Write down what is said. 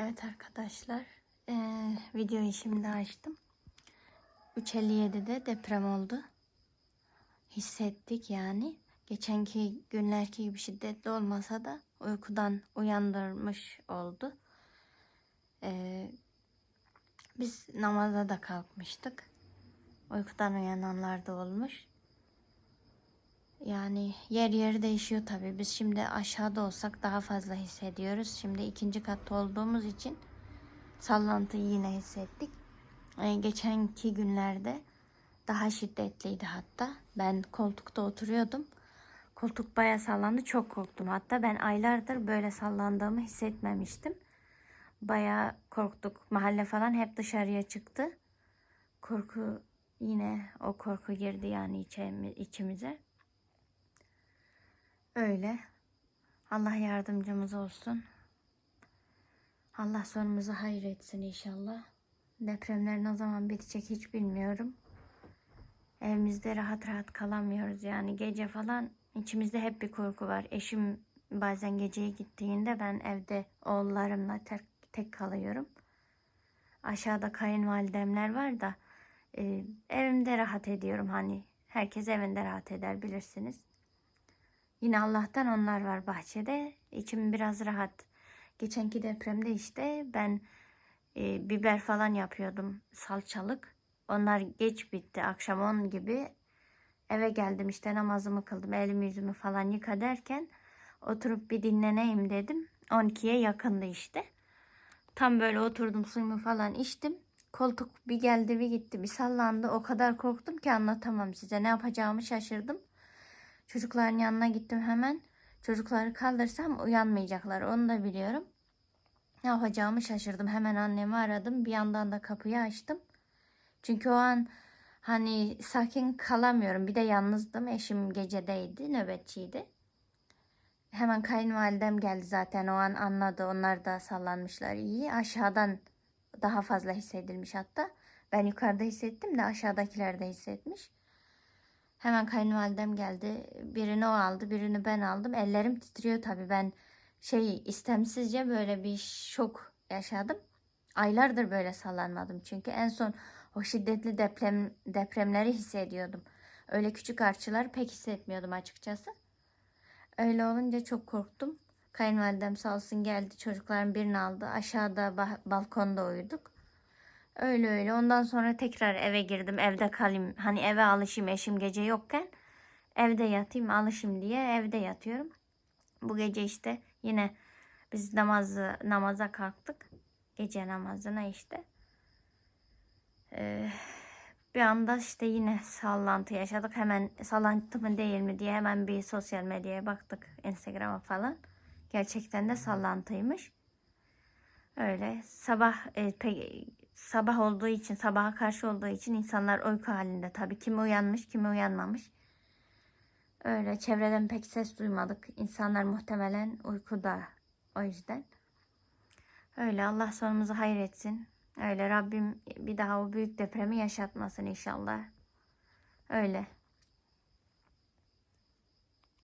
Evet arkadaşlar, eee, videoyu şimdi açtım. 3.57'de deprem oldu. Hissettik yani. Geçenki günlerki gibi şiddetli olmasa da uykudan uyandırmış oldu. Eee, biz namaza da kalkmıştık. Uykudan uyananlar da olmuş. Yani yer yer değişiyor tabii. Biz şimdi aşağıda olsak daha fazla hissediyoruz. Şimdi ikinci katta olduğumuz için sallantıyı yine hissettik. Ee, geçenki günlerde daha şiddetliydi hatta. Ben koltukta oturuyordum. Koltuk bayağı sallandı. Çok korktum. Hatta ben aylardır böyle sallandığımı hissetmemiştim. Bayağı korktuk. Mahalle falan hep dışarıya çıktı. Korku yine o korku girdi yani içimi- içimize. Öyle. Allah yardımcımız olsun. Allah sonumuzu hayır etsin inşallah. Depremler ne zaman bitecek hiç bilmiyorum. Evimizde rahat rahat kalamıyoruz yani gece falan içimizde hep bir korku var. Eşim bazen geceye gittiğinde ben evde oğullarımla tek, tek kalıyorum. Aşağıda kayınvalidemler var da e, evimde rahat ediyorum hani herkes evinde rahat eder bilirsiniz. Yine Allah'tan onlar var bahçede. İçim biraz rahat. Geçenki depremde işte ben e, biber falan yapıyordum salçalık. Onlar geç bitti. Akşam 10 gibi eve geldim işte namazımı kıldım. Elimi yüzümü falan yıka derken oturup bir dinleneyim dedim. 12'ye yakındı işte. Tam böyle oturdum suyumu falan içtim. Koltuk bir geldi bir gitti bir sallandı. O kadar korktum ki anlatamam size. Ne yapacağımı şaşırdım. Çocukların yanına gittim hemen. Çocukları kaldırsam uyanmayacaklar. Onu da biliyorum. Ne yapacağımı şaşırdım. Hemen annemi aradım. Bir yandan da kapıyı açtım. Çünkü o an hani sakin kalamıyorum. Bir de yalnızdım. Eşim gecedeydi. Nöbetçiydi. Hemen kayınvalidem geldi zaten. O an anladı. Onlar da sallanmışlar iyi. Aşağıdan daha fazla hissedilmiş hatta. Ben yukarıda hissettim de aşağıdakiler de hissetmiş. Hemen kayınvalidem geldi. Birini o aldı, birini ben aldım. Ellerim titriyor tabii. Ben şey istemsizce böyle bir şok yaşadım. Aylardır böyle sallanmadım. Çünkü en son o şiddetli deprem depremleri hissediyordum. Öyle küçük artçıları pek hissetmiyordum açıkçası. Öyle olunca çok korktum. Kayınvalidem sağ olsun geldi. Çocukların birini aldı. Aşağıda ba- balkonda uyuduk. Öyle öyle. Ondan sonra tekrar eve girdim. Evde kalayım. Hani eve alışayım eşim gece yokken. Evde yatayım alışayım diye evde yatıyorum. Bu gece işte yine biz namazı namaza kalktık. Gece namazına işte. Ee, bir anda işte yine sallantı yaşadık. Hemen sallantı mı değil mi diye hemen bir sosyal medyaya baktık. Instagram'a falan. Gerçekten de sallantıymış. Öyle sabah e, pe- sabah olduğu için sabaha karşı olduğu için insanlar uyku halinde tabii kimi uyanmış kimi uyanmamış. Öyle çevreden pek ses duymadık. İnsanlar muhtemelen uykuda o yüzden. Öyle Allah sonumuzu hayır etsin. Öyle Rabbim bir daha o büyük depremi yaşatmasın inşallah. Öyle.